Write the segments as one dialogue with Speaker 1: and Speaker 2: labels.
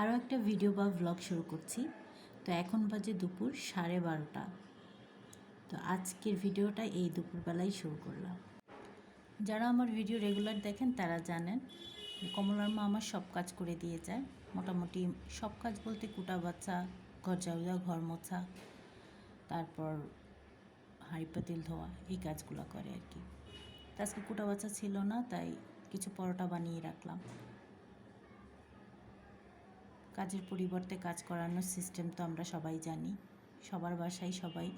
Speaker 1: আরও একটা ভিডিও বা ভ্লগ শুরু করছি। তো এখন বাজে দুপুর সাড়ে বারোটা। তো আজকের ভিডিওটা এই দুপুরবেলায় শুরু করলাম। যারা আমার ভিডিও রেগুলার দেখেন, তারা জানেন কমলার মা আমার সব কাজ করে দিয়ে যায়। মোটামুটি সব কাজ বলতে কুটা বাচ্চা ঘর ঝাড়ু ঘর মোছা, তারপর হাঁড়ি পাতিল ধোয়া, এই কাজগুলো করে আর কি। তো আজকে কুটা বাচ্চা ছিল না, তাই কিছু পরোটা বানিয়ে রাখলাম। কাজের পরিবর্তে কাজ করানোর সিস্টেম তো আমরা সবাই জানি। সবার বাসায় সবাই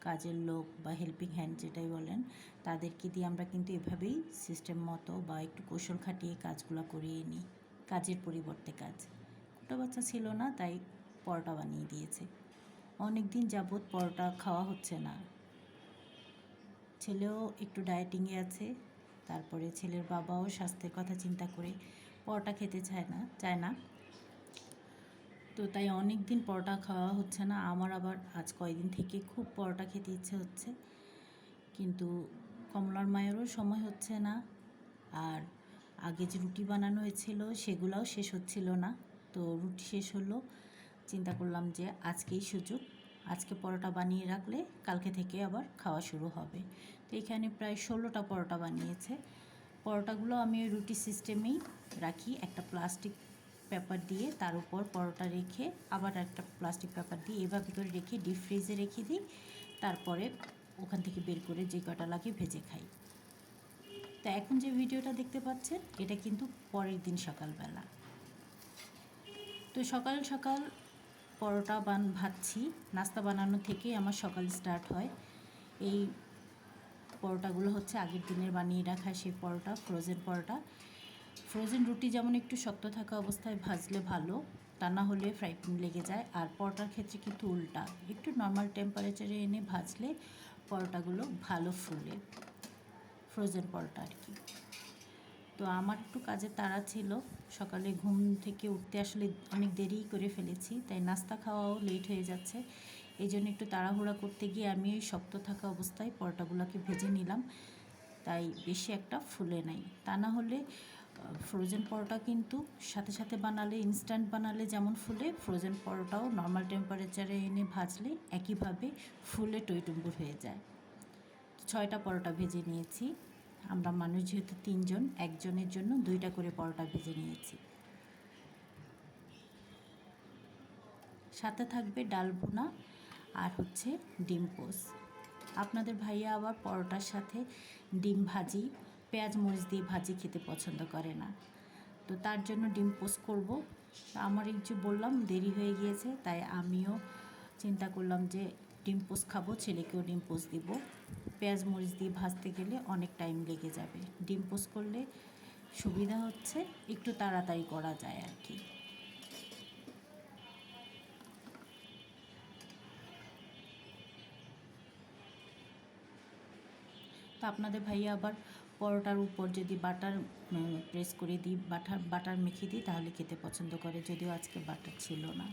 Speaker 1: কাজের লোক বা হেল্পিং হ্যান্ড যেটাই বলেন, তাদেরকে দিয়ে আমরা কিন্তু এভাবেই সিস্টেম মতো বা একটু কৌশল খাটিয়ে কাজগুলো করিয়ে নিই। কাজের পরিবর্তে কাজ। কুটা বাচ্চা ছিল না, তাই পরোটা বানিয়ে দিয়েছে। অনেক দিন যাবৎ পরোটা খাওয়া হচ্ছে না। ছেলেও একটু ডায়েটিংয়ে আছে, তারপরে ছেলের বাবাও স্বাস্থ্যের কথা চিন্তা করে পরোটা খেতে চায় না চায় না। তো তাই অনেক দিন পরোটা খাওয়া হচ্ছে না। আমার আবার আজ কয়দিন থেকে খুব পরোটা খেতে ইচ্ছে হচ্ছে। কিন্তু কমলার মায়েরও সময় হচ্ছে না। আর আগে যে রুটি বানানো হয়েছিল সেগুলোও শেষ হচ্ছিল না। তো রুটি শেষ হলো। চিন্তা করলাম যে আজকেই সুযোগ। আজকে পরোটা বানিয়ে রাখলে কালকে থেকে আবার খাওয়া শুরু হবে। তো এখানে প্রায় ষোলোটা পরোটা বানিয়েছে। পরোটাগুলো আমি রুটি সিস্টেমেই রাখি। একটা প্লাস্টিক পেপার দিয়ে তার উপর পরোটা রেখে আবার একটা প্লাস্টিক পেপার দিয়ে এভাবে করে রেখে ডিপ ফ্রিজে রেখে দিই। তারপরে ওখান থেকে বের করে যে কটা লাগে ভেজে খাই। তা এখন যে ভিডিওটা দেখতে পাচ্ছেন, এটা কিন্তু পরের দিন সকালবেলা। তো সকাল সকাল পরোটা বান, ভাজছি। নাস্তা বানানো থেকেই আমার সকাল স্টার্ট হয়। এই পরোটাগুলো হচ্ছে আগের দিনের বানিয়ে রাখা সেই পরোটা ফ্রোজেন পরোটা। ফ্রোজেন রুটি যেমন একটু শক্ত থাকা অবস্থায় ভাজলে ভালো, তা না হলে ফ্রাই লেগে যায়। আর পরোটার ক্ষেত্রে কিন্তু উল্টা, একটু নর্মাল টেম্পারেচারে এনে ভাজলে পরোটাগুলো ভালো ফুলে ফ্রোজেন পরোটা আর কি। তো আমার একটু কাজে তাড়া ছিল, সকালে ঘুম থেকে উঠতে আসলে অনেক দেরি করে ফেলেছি, তাই নাস্তা খাওয়াও লেট হয়ে যাচ্ছে। এই জন্য একটু তাড়াহুড়া করতে গিয়ে আমি ওই শক্ত থাকা অবস্থায় পরোটাগুলোকে ভেজে নিলাম, তাই বেশি একটা ফুলে নাই। তা না হলে ফ্রোজেন পরোটা কিন্তু সাথে সাথে বানালে ইনস্ট্যান্ট বানালে যেমন ফুলে ফ্রোজেন পরোটাও নর্মাল টেম্পারেচারে এনে ভাজলে একইভাবে ফুলে টইটুম্বুর হয়ে যায়। ছয়টা পরোটা ভেজে নিয়েছি। আমরা মানুষ যেহেতু তিনজন, একজনের জন্য দুইটা করে পরোটা ভেজে নিয়েছি। সাথে থাকবে ডাল ভুনা আর হচ্ছে ডিম পোস আপনাদের ভাইয়া আবার পরোটার সাথে ডিম ভাজি পেঁয়াজ মরিচ দিয়ে ভাজি খেতে পছন্দ করে না। তো তার জন্য ডিম পোস্ট করব। আমার যে বললাম, দেরি হয়ে গিয়েছে, তাই আমিও চিন্তা করলাম যে ডিম পোস্ট খাব, ছেলেকেও ডিম পোস্ট দিব। পেঁয়াজ মরিচ দিয়ে ভাজতে গেলে অনেক টাইম লেগে যাবে। ডিম পোস্ট করলে সুবিধা হচ্ছে, একটু তাড়াতাড়ি করা যায় আর কি। তো আপনাদের ভাইয়া আবার পরোটার উপর যদি বাটার প্রেস করে দিই বাটার বাটার মেখে দিই, তাহলে খেতে পছন্দ করে। যদিও আজকে বাটার ছিল না।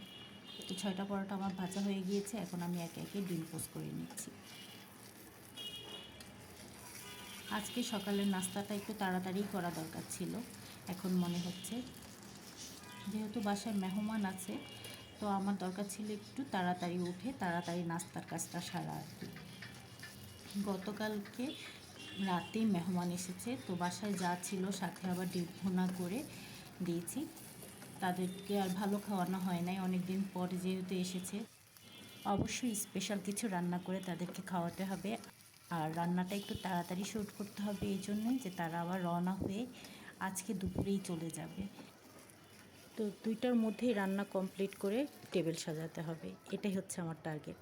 Speaker 1: তো ছয়টা পরোটা আমার ভাজা হয়ে গিয়েছে, এখন আমি একে একে ডিম পোস্ট করে নিচ্ছি। আজকে সকালের নাস্তাটা একটু তাড়াতাড়ি করা দরকার ছিল। এখন মনে হচ্ছে, যেহেতু বাসায় মেহমান আছে, তো আমার দরকার ছিল একটু তাড়াতাড়ি উঠে তাড়াতাড়ি নাস্তার কাজটা সারা আর কি। গতকালকে রাতে মেহমান এসেছে, তো বাসায় যা ছিল সাথে আবার ডিম ভুনা করে দিয়েছি। তাদেরকে আর ভালো খাওয়ানো হয় নাই অনেক দিন পরে যেহেতু এসেছে। অবশ্যই স্পেশাল কিছু রান্না করে তাদেরকে খাওয়াতে হবে। আর রান্নাটা একটু তাড়াতাড়ি শ্যুট করতে হবে এই জন্যই যে তারা আবার রওনা হয়ে আজকে দুপুরেই চলে যাবে। তো দুইটার মধ্যেই রান্না কমপ্লিট করে টেবিল সাজাতে হবে। এটাই হচ্ছে আমার টার্গেট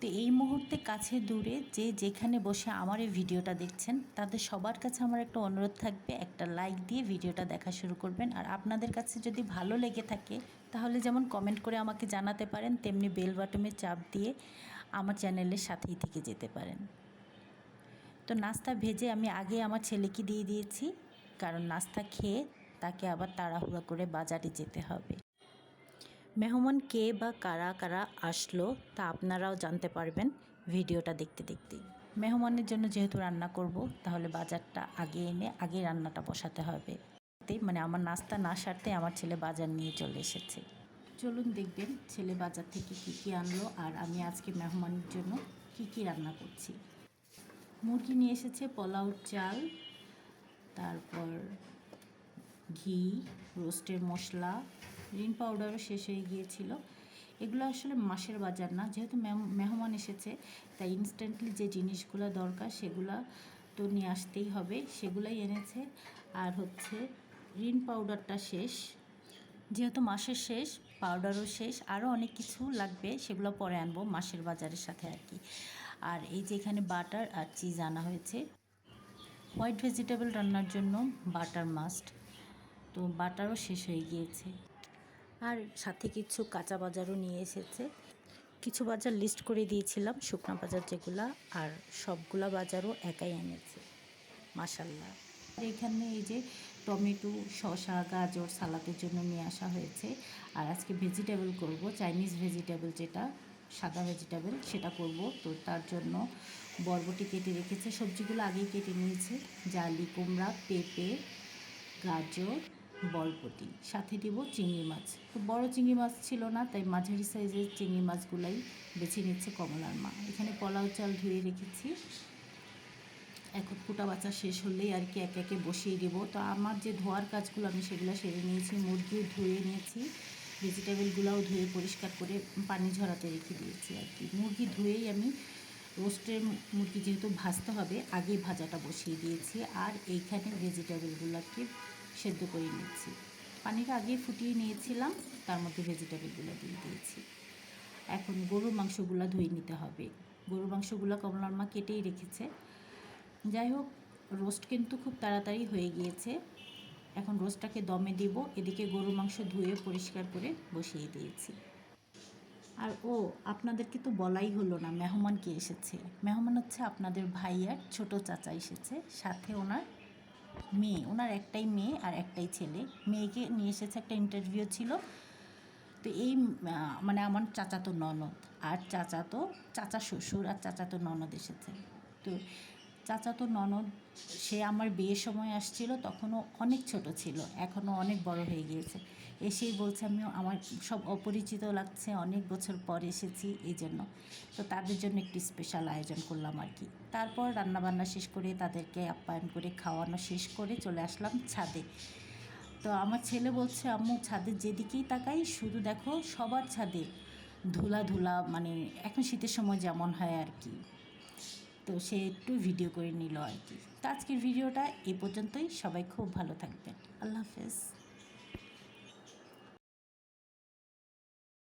Speaker 1: তো এই মুহূর্তে কাছে দূরে যে যেখানে বসে আমার এই ভিডিওটা দেখছেন, তাদের সবার কাছে আমার একটা অনুরোধ থাকবে, একটা লাইক দিয়ে ভিডিওটা দেখা শুরু করবেন। আর আপনাদের কাছে যদি ভালো লেগে থাকে, তাহলে যেমন কমেন্ট করে আমাকে জানাতে পারেন, তেমনি বেল বাটমে চাপ দিয়ে আমার চ্যানেলের সাথেই থেকে যেতে পারেন। তো নাস্তা ভেজে আমি আগে আমার ছেলেকে দিয়ে দিয়েছি, কারণ নাস্তা খেয়ে তাকে আবার তাড়াহুড়া করে বাজারে যেতে হবে। মেহমান কে বা কারা কারা আসলো তা আপনারাও জানতে পারবেন ভিডিওটা দেখতে দেখতে মেহমানের জন্য যেহেতু রান্না করব, তাহলে বাজারটা আগে এনে আগে রান্নাটা বসাতে হবে। মানে আমার নাস্তা না সারতে আমার ছেলে বাজার নিয়ে চলে এসেছে। চলুন দেখবেন ছেলে বাজার থেকে কী কী আনলো আর আমি আজকে মেহমানের জন্য কী কী রান্না করছি। মুরগি নিয়ে এসেছে পোলাও চাল, তারপর ঘি, রোস্টের মশলা রিন পাউডারও শেষ হয়ে গিয়েছিল। এগুলো আসলে মাসের বাজার না, যেহেতু মেহ- মেহমান এসেছে, তাই ইনস্ট্যান্টলি যে জিনিসগুলো দরকার সেগুলা তো নিয়ে আসতেই হবে। সেগুলাই এনেছে। আর হচ্ছে রিন পাউডারটা শেষ। যেহেতু মাসের শেষ, পাউডারও শেষ, আরও অনেক কিছু লাগবে, সেগুলো পরে আনব মাসের বাজারের সাথে আর কি। আর এই যে এখানে বাটার আর চিজ আনা হয়েছে। হোয়াইট ভেজিটেবল রান্নার জন্য বাটার মাস্ট। তো বাটারও শেষ হয়ে গিয়েছে। আর সাথে কিছু কাঁচা বাজারও নিয়ে এসেছে। কিছু বাজার লিস্ট করে দিয়েছিলাম, শুকনো বাজার যেগুলা, আর সবগুলা বাজারও একাই এনেছে। মাসাল্লাহ এখানে এই যে টমেটো, শসা, গাজর সালাদের জন্য নিয়ে আসা হয়েছে। আর আজকে ভেজিটেবল করব চাইনিজ ভেজিটেবল যেটা, সাদা ভেজিটেবল সেটা করব। তো তার জন্য বরবটি কেটে রেখেছে। সবজিগুলো আগেই কেটে নিয়েছে। জালি, কুমড়া, পেঁপে, গাজর বরবটি, সাথে দিব চিংড়ি মাছ। তো বড় চিংড়ি মাছ ছিল না, তাই মাঝারি সাইজের চিংড়ি মাছগুলাই বেছে নিচ্ছে কমলার মা। এখানে পোলাও চাল ধুয়ে রেখেছি। এখন কুটা বাচ্চা শেষ হলেই আর কি একে একে বসিয়ে দেব। তো আমার যে ধোয়ার কাজগুলো, আমি সেগুলো সেরে নিয়েছি মুরগিও ধুয়ে নিয়েছি। ভেজিটেবলগুলোও ধুয়ে পরিষ্কার করে পানি ঝরাতে রেখে দিয়েছি আর কি। মুরগি ধুয়েই আমি রোস্টের মুরগি যেহেতু ভাজতে হবে, আগে ভাজাটা বসিয়ে দিয়েছি। আর এইখানে ভেজিটেবলগুলোকে সেদ্ধ করে নিচ্ছি পানিটা আগে ফুটিয়ে নিয়েছিলাম, তার মধ্যে ভেজিটেবলগুলো দিয়ে দিয়েছি। এখন গরুর মাংসগুলো ধুয়ে নিতে হবে। গরুর মাংসগুলো কমলার মা কেটেই রেখেছে। যাই হোক, রোস্ট কিন্তু খুব তাড়াতাড়ি হয়ে গিয়েছে। এখন রোস্টটাকে দমে দিব, এদিকে গরুর মাংস ধুয়ে পরিষ্কার করে বসিয়ে দিয়েছি। আর ও, আপনাদেরকে তো বলাই হলো না, মেহমান কে এসেছে? মেহমান হচ্ছে আপনাদের ভাইয়ার ছোট চাচা এসেছে, সাথে ওনার মেয়ে, ওনার একটাই মেয়ে আর একটাই ছেলে। মেয়েকে নিয়ে এসেছে একটা ইন্টারভিউ ছিল। তো এই মানে আমার চাচাতো ননদ। আর চাচাতো, চাচা শ্বশুর আর চাচাতো ননদ এসেছে। তো চাচাতো ননদ, সে আমার বিয়ের সময় আসছিল, তখনও অনেক ছোট ছিল, এখনও অনেক বড় হয়ে গিয়েছে। এসেই বলছে আমি আমার সব অপরিচিত লাগছে, অনেক বছর পর এসেছি, এই জন্য। তো তাদের জন্য একটি স্পেশাল আয়োজন করলাম আর কি। তারপর রান্নাবান্না শেষ করে তাদেরকে আপ্যায়ন করে খাওয়ানো শেষ করে চলে আসলাম ছাদে। তো আমার ছেলে বলছে, আম্মু, ছাদের যেদিকেই তাকাই, শুধু দেখো সবার ছাদে ধুলা ধুলা মানে এখন শীতের সময় যেমন হয় আর কি। তো সে একটু ভিডিও করে নিল আর কি। তো আজকের ভিডিওটা এ পর্যন্তই। সবাই খুব ভালো থাকবেন। আল্লাহ হাফেজ।